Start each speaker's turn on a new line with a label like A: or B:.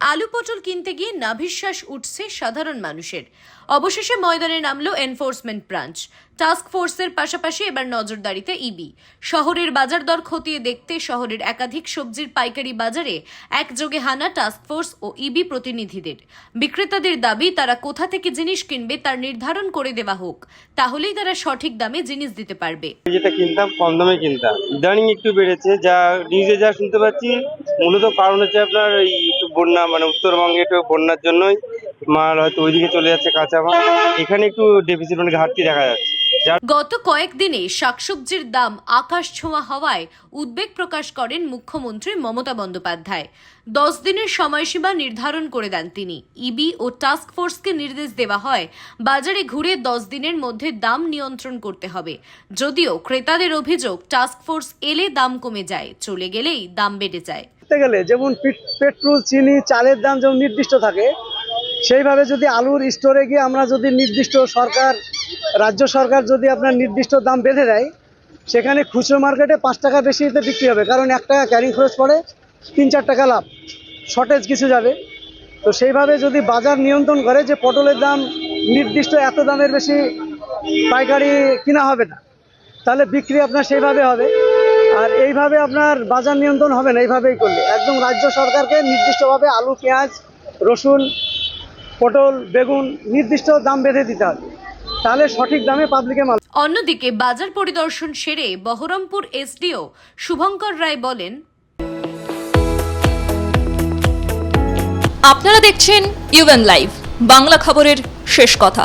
A: আলু পটল কিনতে গিয়ে নাভিশ্বাস উঠছে সাধারণ মানুষের। অবশেষে ময়দানে নামলো এনফোর্সমেন্ট ব্রাঞ্চ। টাস্ক ফোর্সের পাশাপাশি এবার নজরদারিতে ইবি। শহরের বাজার দর খতিয়ে দেখতে শহরের একাধিক সবজির পাইকারি বাজারে একযোগে হানা টাস্ক ফোর্স ও ইবি প্রতিনিধিদের। বিক্রেতাদের দাবি, তারা কোথা থেকে জিনিস কিনবে তার নির্ধারণ করে দেওয়া হোক। তাহলেই তারা সঠিক দামে জিনিস দিতে পারবে।
B: যেটা কিনতাম, কম দামে কিনতাম। ইদানিং একটু বেড়েছে, যা নিউজে যা শুনতে পাচ্ছি, মূলত কারণ হচ্ছে আপনার বন্যা মানে উত্তরবঙ্গে একটু বন্যার জন্যই মাল হয়তো ওইদিকে চলে যাচ্ছে কাঁচা মাল। এখানে একটু ডেফিসিট মানে ঘাটতি দেখা যাচ্ছে।
A: গত কয়েকদিনে শাকসবজির দাম আকাশ ছোঁয়া হওয়ায় উদ্বেগ প্রকাশ করেন মুখ্যমন্ত্রী মমতা বন্দ্যোপাধ্যায়। দশ দিনের সময়সীমা নির্ধারণ করে দেন তিনি। ইবি ও টাস্ক ফোর্সকে নির্দেশ দেওয়া হয়, বাজারে ঘুরে দশ দিনের মধ্যে দাম নিয়ন্ত্রণ করতে হবে। যদিও ক্রেতাদের অভিযোগ, টাস্ক ফোর্স এলে দাম কমে যায়, চলে গেলেই দাম বেড়ে যায়।
C: করতে গেলে যেমন পিট- পেট্রোল, চিনি, চালের দাম যেমন নির্দিষ্ট থাকে, সেইভাবে যদি আলুর স্টোরে গিয়ে আমরা যদি নির্দিষ্ট সরকার, রাজ্য সরকার যদি আপনার নির্দিষ্ট দাম বেঁধে দেয়, সেখানে খুচরো মার্কেটে পাঁচ টাকা বেশিতে বিক্রি হবে, কারণ এক টাকা ক্যারিং খরচ পড়ে, তিন চার টাকা লাভ, শর্টেজ কিছু যাবে। তো সেইভাবে যদি বাজার নিয়ন্ত্রণ করে যে পটলের দাম নির্দিষ্ট এত দামের বেশি পাইকারি কিনা হবে না, তাহলে বিক্রি আপনার সেইভাবে হবে। আর এইভাবে আপনার বাজার নিয়ন্ত্রণ হবে না, এইভাবেই করলে। একদম রাজ্য সরকারকে নির্দিষ্টভাবে আলু, পেঁয়াজ, রসুন, পটল, বেগুন নির্দিষ্ট দাম বেঁধে দিতে হবে। তাহলে সঠিক দামে পাবলিকে মাল
A: অন্যদিকে বাজার পরিদর্শন সেরে বহরমপুর এসডিও শুভঙ্কর রায় বলেন,
D: আপনারা দেখছেন ইউএন লাইভ বাংলা খবরের শেষ কথা।